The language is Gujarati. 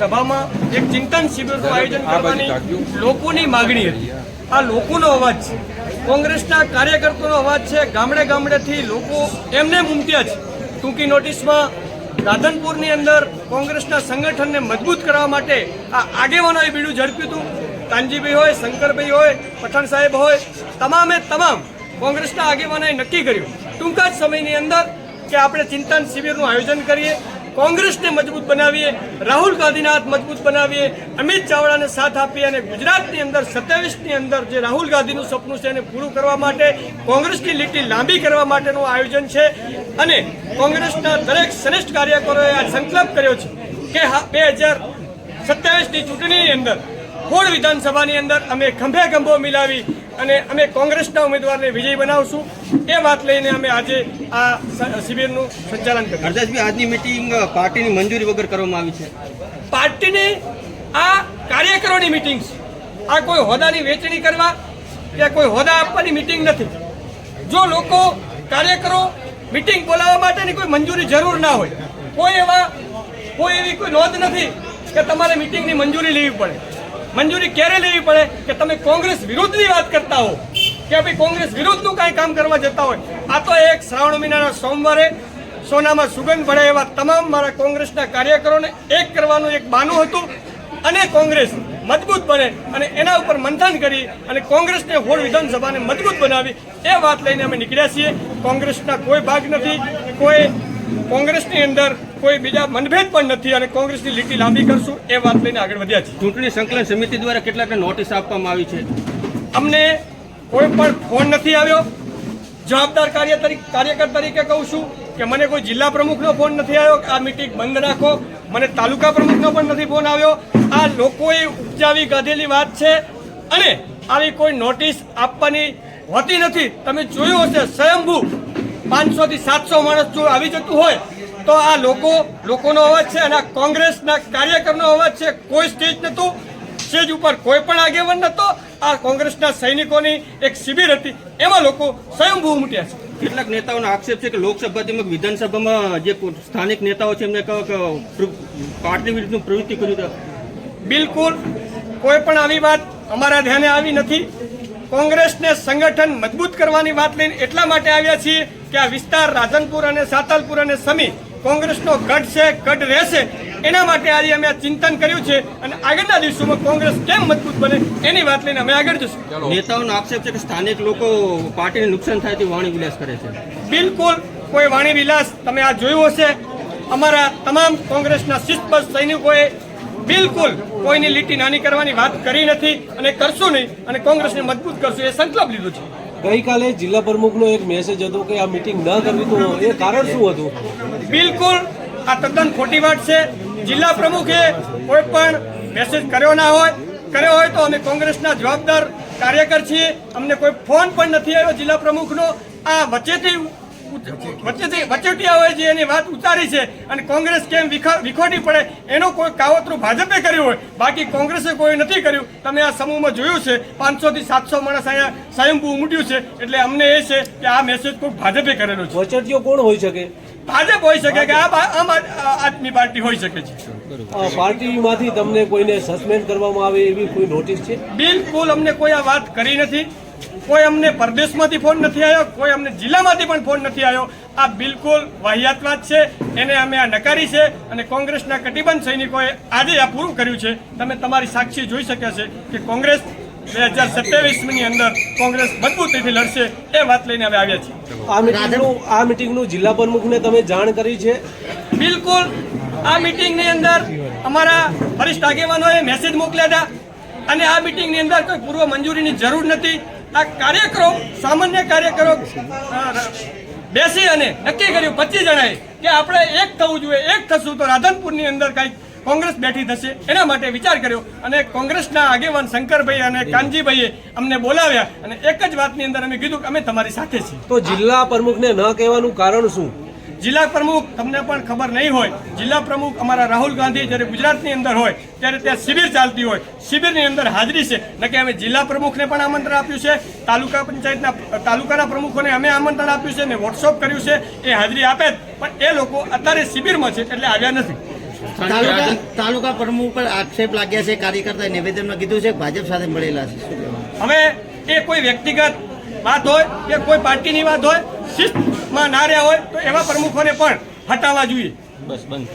સભામાં એક ચિંતન શિબિરનું આયોજન કરવાની લોકોની માગણી હતી. આ લોકોનો અવાજ છે. કોંગ્રેસના કાર્યકર્તાનો અવાજ છે. ગામડે ગામડેથી લોકો એમને ઉમટ્યા છે. ટૂંકી નોટિસમાં રાધનપુરની અંદર કોંગ્રેસના સંગઠનને મજબૂત કરવા માટે આ આગેવાનોએ બીડું ઝડપ્યું હતું. કાનજીભાઈ હોય શંકરભાઈ હોય પઠાણ સાહેબ હોય તમામે તમામ કોંગ્રેસના આગેવાનોએ નક્કી કર્યું. ટૂંકા જ સમયની અંદર કે આપણે ચિંતન શિબિરનું આયોજન કરીએ. કોંગ્રેસને મજબૂત બનાવીએ, રાહુલ ગાંધીના મજબૂત બનાવીએ, અમિત ચાવડાને સાથ આપીએ અને ગુજરાતની અંદર સત્યાવીસની અંદર જે રાહુલ ગાંધીનું સપનું છે એને પૂરું કરવા માટે, કોંગ્રેસની લીટી લાંબી કરવા માટેનું આયોજન છે. અને કોંગ્રેસના દરેક શ્રેષ્ઠ કાર્યકરોએ આ સંકલ્પ કર્યો છે કે બે હજાર સત્યાવીસની ચૂંટણીની અંદર, ખોડ વિધાનસભાની અંદર અમે ખંભે ખંભો મિલાવી અને અમે કોંગ્રેસના ઉમેદવારને વિજય બનાવશું. એ વાત લઈને અમે આજે આ શિબિરનું સંચાલન કર્યું. હરદાસભાઈ આજની મિટિંગ પાર્ટીની મંજૂરી વગર કરવામાં આવી છે. પાર્ટીની આ કાર્યકરોની મિટિંગ છે આ કોઈ હોદ્દાની વેચણી કરવા કે કોઈ હોદ્દા આપવાની મિટિંગ નથી. જો લોકો કાર્યકરો મિટિંગ બોલાવવા માટેની કોઈ મંજૂરી જરૂર ના હોય કોઈ એવા કોઈ એવી કોઈ નોંધ નથી કે તમારે મિટિંગની મંજૂરી લેવી પડે. મંજૂરી ક્યારે લેવી પડે કે તમે કોંગ્રેસ વિરુદ્ધની વાત કરતા હો? કે ભાઈ કોંગ્રેસ વિરુદ્ધનું કાંઈ કામ કરવા જતા હોય? આ તો એક શ્રાવણ મહિનાના સોમવારે સોનામાં સુગંધ ભળે એવા તમામ મારા કોંગ્રેસના કાર્યકરોને એક કરવાનું એક બાનું હતું અને કોંગ્રેસ મજબૂત બને અને એના ઉપર મંથન કરી અને કોંગ્રેસને હોળ વિધાનસભાને મજબૂત બનાવી. એ વાત લઈને અમે નીકળ્યા છીએ. કોંગ્રેસના કોઈ ભાગ નથી. કોઈ કોંગ્રેસની અંદર કોઈ બીજા મનભેદ પણ નથી અને કોંગ્રેસની લીટી લાંબી કરશું એ વાત લઈને આગળ વધ્યા છે ચૂંટણી સંકલન સમિતિ દ્વારા કેટલાક નોટિસ આપવામાં આવી છે? અમને કોઈ પણ ફોન નથી આવ્યો. જવાબદાર કાર્ય તરીકે કાર્યકર તરીકે કહું છું કે મને કોઈ જિલ્લા પ્રમુખનો ફોન નથી આવ્યો કે આ મિટિંગ બંધ રાખો. મને તાલુકા પ્રમુખનો પણ નથી ફોન આવ્યો. આ લોકોએ ઉપજાવી કાઢેલી વાત છે અને આવી કોઈ નોટિસ આપવાની હોતી નથી. તમે જોયું હશે સ્વયંભૂ પાંચસો થી સાતસો માણસ જો આવી જતું હોય તો આ લોકો લોકોનો અવાજ છે અને આ કોંગ્રેસના કાર્યકરનો અવાજ છે. કોઈ સ્ટેજ નહોતું. સ્ટેજ ઉપર કોઈ પણ આગેવાન નહોતો. આ કોંગ્રેસના સૈનિકોની એક શિબિર હતી. એમાં લોકો સ્વયંભૂ ઉમટ્યા છે. કેટલાક નેતાઓનો આક્ષેપ છે કે લોકસભા તેમજ વિધાનસભામાં જે સ્થાનિક નેતાઓ છે એમને કહો કે પ્ર- પાર્ટી વિરુદ્ધનું પ્રવૃત્તિ કર્યું હતું? બિલકુલ. કોઈ પણ આવી વાત અમારા ધ્યાને આવી નથી. કોંગ્રેસને સંગઠન મજબૂત કરવાની વાત લઈને એટલા માટે આવ્યા છીએ કે આ વિસ્તાર રાધનપુર અને સાતલપુર અને સમી કોંગ્રેસનો ગઢ છે ગઢ રહેશે એના માટે આજે અમે આ ચિંતન કર્યું છે અને આગળના દિવસોમાં કોંગ્રેસ કેમ મજબૂત બને એની વાત લઈને અમે આગળ જશું. નેતાઓનો આક્ષેપ છે કે સ્થાનિક લોકો પાર્ટીને નુકસાન થાય તે વાણી વિલાસ કરે છે. બિલકુલ કોઈ વાણી વિલાસ તમે આ જોયું હશે. અમારા તમામ કોંગ્રેસના શિસ્તબદ્ધ સૈનિકોએ બિલકુલ કોઈની લીટી નાની કરવાની વાત કરી નથી અને કરશું નહીં અને કોંગ્રેસને મજબૂત કરશું એ સંકલ્પ લીધો છે. ગઈકાલે જિલ્લા પ્રમુખનો એક મેસેજ હતો કે આ મીટિંગ ન કરવી તો એ કારણ શું હતું? બિલકુલ, આ તદ્દન ખોટી વાત છે. જિલ્લા પ્રમુખે કોઈ પણ મેસેજ કર્યો ના હોય, કર્યો હોય તો અમે કોંગ્રેસના જવાબદાર કાર્યકર છીએ. અમને કોઈ ફોન પણ નથી આવ્યો જિલ્લા પ્રમુખનો. આ વચ્ચેથી વચ્ચેથી વચોટિયાઓએ જે એની વાત ઉતારી છે અને કોંગ્રેસ કેમ વિખા- વિખોટી પડે એનો કોઈ કાવતરું ભાજપે કર્યું હોય બાકી કોંગ્રેસે કોઈ નથી કર્યું. તમે આ સમૂહમાં જોયું છે પાંચસો થી સાતસો માણસ અહીંયા સ્વયંભૂ ઉમટ્યું છે એટલે અમને એ છે કે આ મેસેજ કોઈ ભાજપે કરેલો છે. કોણ હોઈ શકે? ભાજપ હોઈ શકે કે આ આમ આદ- આદમી પાર્ટી હોઈ શકે છે. પાર્ટીમાંથી તમને કોઈને સસ્પેન્ડ કરવામાં આવે એવી કોઈ નોટિસ છે? બિલકુલ અમને કોઈ આ વાત કરી નથી. કોઈ અમને પરદેશમાંથી ફોન નથી આવ્યો કોઈ અમને જિલ્લામાંથી પણ ફોન નથી આવ્યો. આ બિલકુલ વાહિયાત વાત છે. એને અમે આ નકારી છે અને કોંગ્રેસના કટિબંધ સૈનિકોએ આજે આ પૂરું કર્યું છે. તમે તમારી સાક્ષી જોઈ શક્યા છે કે કોંગ્રેસ બે હજાર સત્યાવીસની અંદર કોંગ્રેસ મજબૂતીથી લડશે એ વાત લઈને અમે આવ્યા છીએ. આ મિટિંગનું આ મીટિંગનું જિલ્લા પ્રમુખને તમે જાણ કરી છે? બિલકુલ આ મીટિંગની અંદર અમારા વરિષ્ઠ આગેવાનોએ મેસેજ મોકલ્યા હતા. અને આ મિટિંગની અંદર કોઈ પૂર્વ મંજૂરીની જરૂર નથી. આ કાર્યક્રમ સામાન્ય કાર્યકરો બેસી અને નક્કી કર્યું. પચીસ જણાએ કે આપણે એક થવું જોઈએ એક થશું તો રાધનપુરની અંદર કંઈક કોંગ્રેસ બેઠી થશે. એના માટે વિચાર કર્યો અને કોંગ્રેસના આગેવાન શંકરભાઈ અને કાનજીભાઈએ અમને બોલાવ્યા અને એક જ વાતની અંદર અમે કીધું કે અમે તમારી સાથે છીએ. તો જિલ્લા પ્રમુખને ન કહેવાનું કારણ શું? જિલ્લા પ્રમુખ તમને પણ ખબર નહીં હોય જિલ્લા પ્રમુખ અમારા રાહુલ ગાંધી જ્યારે ગુજરાતની અંદર હોય ત્યારે ત્યાં શિબિર ચાલતી હોય. શિબિરની અંદર હાજરી છે. નકે અમે જિલ્લા પ્રમુખને પણ આમંત્રણ આપ્યું છે. તાલુકા પંચાયતના તાલુકાના પ્રમુખોને અમે આમંત્રણ આપ્યું છે ને વોટ્સઅપ કર્યું છે. એ હાજરી આપે જ. પણ એ લોકો અત્યારે શિબિરમાં છે એટલે આવ્યા નથી. તાલુકા તાલુકા પ્રમુખ પર આક્ષેપ લાગ્યા છે કાર્યકર્તાએ નિવેદનમાં કીધું છે ભાજપ સાથે મળેલા છે. હવે એ કોઈ વ્યક્તિગત વાત હોય કે કોઈ પાર્ટીની વાત હોય શિસ્ત માં ના રહ્યા હોય તો એવા પ્રમુખોને પણ હટાવવા જોઈએ. બસ બંધ.